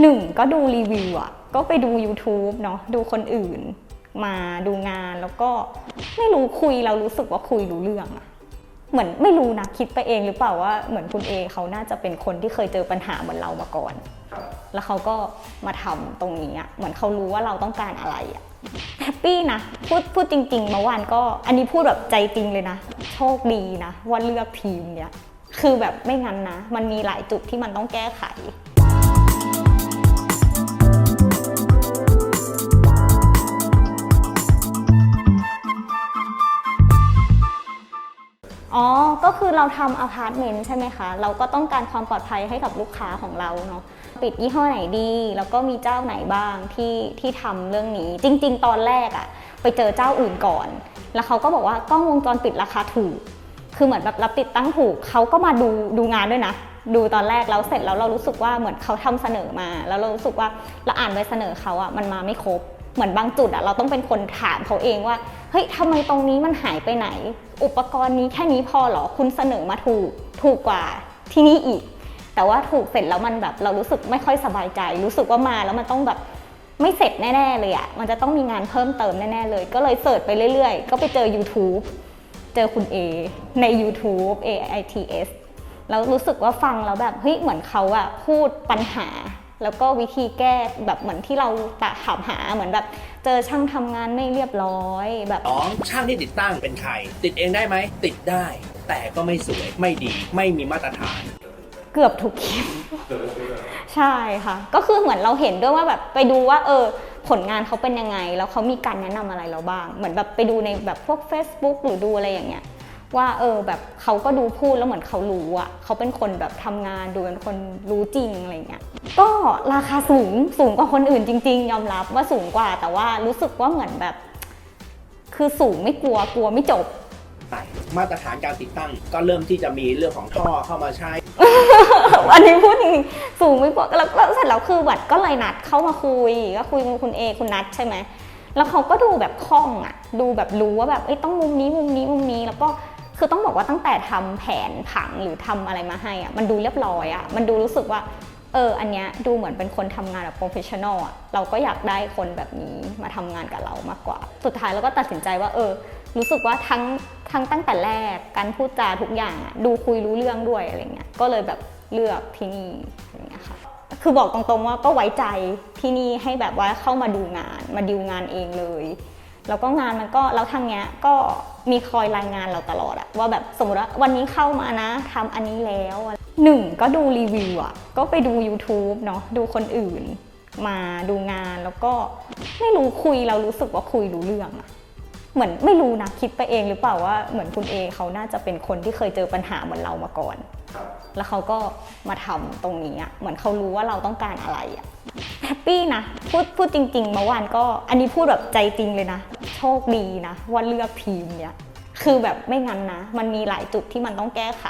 หนึ่งก็ดูรีวิวอะก็ไปดู YouTube เนาะดูคนอื่น มาดูงานแล้วก็ไม่รู้คุยเรารู้สึกว่าคุยรู้เรื่องอะเหมือนไม่รู้นะคิดไปเองหรือเปล่าว่าเหมือนคุณเอเขาน่าจะเป็นคนที่เคยเจอปัญหาเหมือนเรามาก่อน แล้วเขาก็มาทำตรงนี้อะเหมือนเขารู้ว่าเราต้องการอะไรอะแฮปปี้นะพูดพูดจริงๆเมื่อวานก็อันนี้พูดแบบใจจริงเลยนะ โชคดีนะว่าเลือกทีมเนี้ยคือแบบไม่งั้นนะ มันมีหลายจุดที่มันต้องแก้ไข ก็คือเราทำอพาร์ตเมนต์ใช่ไหมคะ เราก็ต้องการความปลอดภัยให้กับลูกค้าของเราเนาะ ปิดยี่ห้อไหนดี แล้วก็มีเจ้าไหนบ้างที่ที่ทำเรื่องนี้ จริง ๆ ตอนแรกอะไปเจอเจ้าอื่นก่อน แล้วเขาก็บอกว่ากล้องวงจรปิดราคาถูก คือเหมือนแบบรับติดตั้งถูก เขาก็มาดูดูงานด้วยนะ ดูตอนแรกแล้วเสร็จแล้วเรารู้สึกว่าเหมือนเขาทำเสนอมา แล้วเรารู้สึกว่าเราอ่านใบเสนอเขาอะมันมาไม่ครบ เหมือนบางจุดอะเราต้องเป็นคนถามเขาเองว่าเฮ้ยทำไมตรงนี้มันหายไปไหน อุปกรณ์นี้แค่นี้พอหรอคุณเสนอมาถูกถูกกว่าที่นี่อีก แต่ว่าถูกเสร็จแล้วมันแบบเรารู้สึกไม่ค่อยสบายใจ รู้สึกว่ามาแล้วมันต้องแบบไม่เสร็จแน่ ๆ เลยอะมันจะต้องมีงานเพิ่มเติมแน่ ๆ เลย ก็เลยเสิร์ชไปเรื่อย ๆ ก็ไปเจอ YouTube เจอคุณ A ใน YouTube AITS แล้วรู้สึกว่าฟังแล้วแบบเฮ้ยเหมือนเขาอะพูดปัญหา แล้วก็วิธีแก้แบบเหมือนที่เราตะถามหาเหมือนแบบ เจอช่างทำงานไม่เรียบร้อยแบบ สองช่างที่ติดตั้งเป็นใคร ติดเองได้ไหม ติดได้ แต่ก็ไม่สวยไม่ดีไม่มีมาตรฐาน เกือบทุกคลิป ใช่ค่ะ ก็คือเหมือนเราเห็นด้วยว่าแบบไปดูว่า เออ ผลงานเขาเป็นยังไง แล้วเขามีการแนะนำอะไรเราบ้าง เหมือนแบบไปดูในแบบพวก Facebook หรือดูอะไรอย่างเงี้ย ว่าเออแบบเขาก็ดูพูดแล้วเหมือนเขารู้อะเขาเป็นคนแบบทำงานดูเป็นคนรู้จริงอะไรเงี้ย ก็ราคาสูงสูงกว่าคนอื่นจริง ๆ ยอมรับว่าสูงกว่า แต่ว่ารู้สึกว่าเหมือนแบบ คือสูงไม่กลัวกลัวไม่จบ มาตรฐานการติดตั้งก็เริ่มที่จะมีเรื่องของท่อเข้ามาใช้ อันนี้พูดจริงๆสูงไม่กว่าแล้วแล้วเสร็จแล้วคือแบบก็เลยนัดเข้ามาคุยก็คุยกับคุณเอคุณนัดใช่ไหมแล้วเขาก็ดูแบบคล่องอะดูแบบรู้ว่าแบบเอ้ยต้องมุมนี้มุมนี้มุมนี้แล้วก็คือต้องบอกว่าตั้งแต่ทำแผนผังหรือทำอะไรมาให้อะมันดูเรียบร้อยอะมันดูรู้สึกว่า เอออันเนี้ยดูเหมือนเป็นคนทำงานแบบโปรเฟชชั่นอลอะเราก็อยากได้คนแบบนี้มาทำงานกับเรามากกว่า สุดท้ายเราก็ตัดสินใจว่าเออ รู้สึกว่าทั้งทั้งตั้งแต่แรกการพูดจาทุกอย่างอะดูคุยรู้เรื่องด้วยอะไรเงี้ยก็เลยแบบเลือกที่นี่อะไรเงี้ยค่ะคือบอกตรงๆว่าก็ไว้ใจที่นี่ให้แบบว่าเข้ามาดูงานมาดิวงานเองเลยแล้วก็งานมันก็แล้วทางเนี้ยก็มีคอยรายงานเราตลอดอะว่าแบบสมมติว่าวันนี้เข้ามานะทำอันนี้แล้ว หนึ่งก็ดูรีวิวอะก็ไปดู YouTube เนาะดูคนอื่น มาดูงานแล้วก็ไม่รู้คุยเรารู้สึกว่าคุยรู้เรื่องอะเหมือนไม่รู้นะคิดไปเองหรือเปล่าว่าเหมือนคุณเอเขาน่าจะเป็นคนที่เคยเจอปัญหาเหมือนเรามาก่อน แล้วเขาก็มาทำตรงนี้อะเหมือนเขารู้ว่าเราต้องการอะไรอะแฮปปี้นะพูดพูดจริงๆเมื่อวานก็อันนี้พูดแบบใจจริงเลยนะ โชคดีนะว่าเลือกทีมเนี้ยคือแบบไม่งั้นนะ มันมีหลายจุดที่มันต้องแก้ไข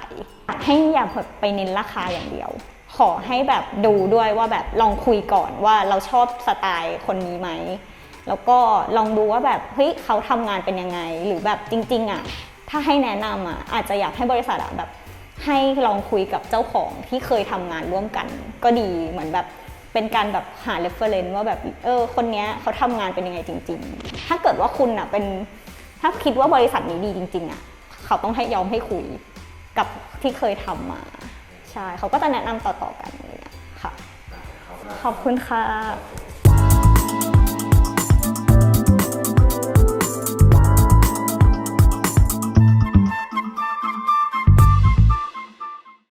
ให้อย่าไปเน้นราคาอย่างเดียว ขอให้แบบดูด้วยว่าแบบลองคุยก่อนว่าเราชอบสไตล์คนนี้ไหม แล้วก็ลองดูว่าแบบเฮ้ยเขาทำงานเป็นยังไง หรือแบบจริง ๆอะถ้าให้แนะนำอะอาจจะอยากให้บริษัทอะแบบให้ลองคุยกับเจ้าของที่เคยทำงานร่วมกัน ก็ดีเหมือนแบบเป็นการแบบหา reference ว่าแบบเออคนเนี้ยเขาทำงานเป็นยังไงจริง ๆ ถ้าเกิดว่าคุณอะเป็นถ้าคิดว่าบริษัทนี้ดีจริง ๆอะเขาต้องให้ยอมให้คุย กับที่เคยทำมา ใช่เขาก็จะแนะนำต่อๆกันอะไรอย่างเลยค่ะ ขอบคุณค่ะ